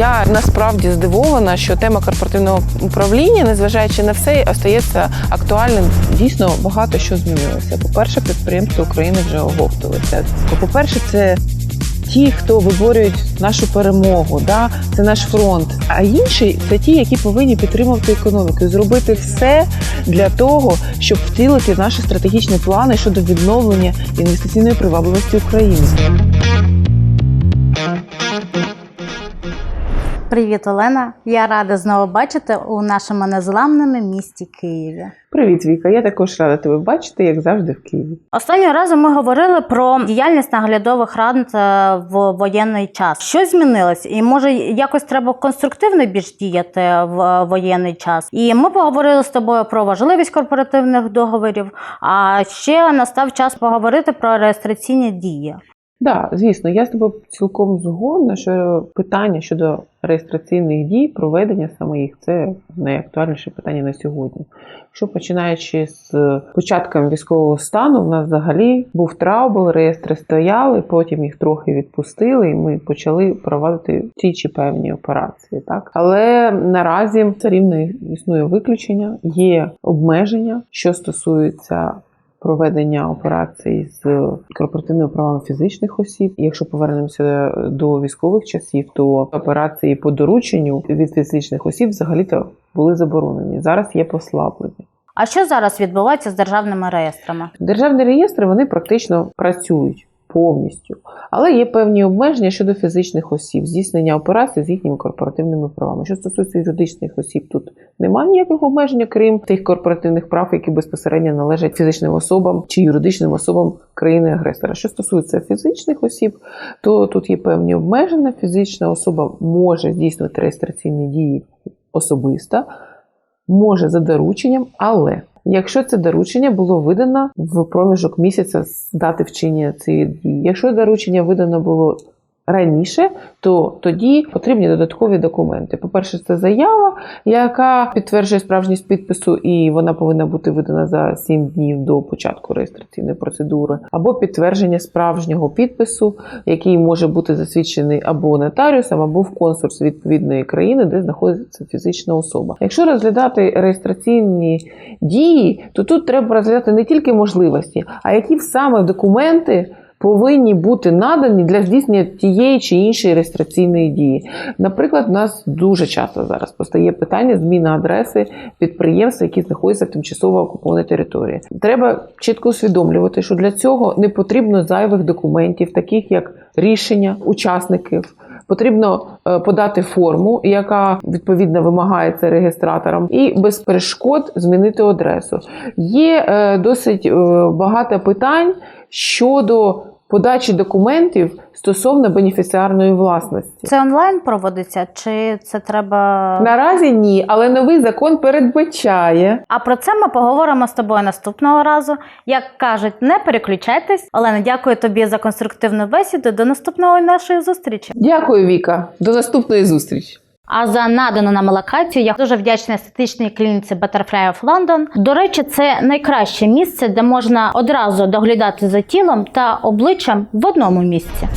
Я насправді здивована, що тема корпоративного управління, незважаючи на все, остається актуальним. Дійсно багато що змінилося. По-перше, підприємства України вже оговталися. По-перше, це ті, хто виборюють нашу перемогу, да? це наш фронт. А інші це ті, які повинні підтримувати економіку, зробити все для того, щоб втілити наші стратегічні плани щодо відновлення інвестиційної привабливості України. Привіт, Олена! Я рада знову бачити у нашому незламному місті Києві. Привіт, Віка. Я також рада тебе бачити, як завжди, в Києві. Останнього разу ми говорили про діяльність наглядових рад е, в воєнний час. Що змінилось? І може якось треба конструктивно більш діяти в воєнний час? І ми поговорили з тобою про важливість корпоративних договорів. А ще настав час поговорити про реєстраційні дії. Так, да, звісно, я з тобою цілком згодна, що питання щодо реєстраційних дій, проведення саме їх це найактуальніше питання на сьогодні. Що починаючи з початком військового стану, в нас взагалі був траубл, реєстри стояли, потім їх трохи відпустили, і ми почали проводити ті чи певні операції. Так, але наразі все рівно існує виключення, є обмеження, що стосується проведення операцій з корпоративними правами фізичних осіб. Якщо повернемося до військових часів, то операції по дорученню від фізичних осіб взагалі-то були заборонені. Зараз є послаблені. А що зараз відбувається з державними реєстрами? Державні реєстри вони практично працюють повністю, але є певні обмеження щодо фізичних осіб, здійснення операцій з їхніми корпоративними правами. Що стосується юридичних осіб, тут немає ніяких обмежень, крім тих корпоративних прав, які безпосередньо належать фізичним особам чи юридичним особам країни-агресора. Що стосується фізичних осіб, то тут є певні обмеження. Фізична особа може здійснювати реєстраційні дії особисто, може за дорученням, але Якщо це доручення було видано в проміжок місяця з дати вчинення цієї дії. Якщо доручення видано було раніше, то тоді потрібні додаткові документи. По-перше, це заява, яка підтверджує справжність підпису, і вона повинна бути видана за 7 днів до початку реєстраційної процедури, або підтвердження справжнього підпису, який може бути засвідчений або нотаріусом, або в консульстві відповідної країни, де знаходиться фізична особа. Якщо розглядати реєстраційні дії, то тут треба розглядати не тільки можливості, а які саме документи повинні бути надані для здійснення тієї чи іншої реєстраційної дії. Наприклад, у нас дуже часто зараз постає питання зміни адреси підприємства, які знаходяться в тимчасово окупованій території. Треба чітко усвідомлювати, що для цього не потрібно зайвих документів, таких як рішення учасників. Потрібно подати форму, яка відповідно вимагається реєстратором, і без перешкод змінити адресу. Є досить багато питань щодо подачі документів стосовно бенефіціарної власності. Це онлайн проводиться, чи це треба наразі ні, але новий закон передбачає. А про це ми поговоримо з тобою наступного разу. Як кажуть, не переключайтесь. Олена, дякую тобі за конструктивну бесіду. До наступної нашої зустрічі. Дякую, Віка. До наступної зустрічі. А за надану нам локацію я дуже вдячна естетичній клініці Butterfly of London. До речі, це найкраще місце, де можна одразу доглядати за тілом та обличчям в одному місці.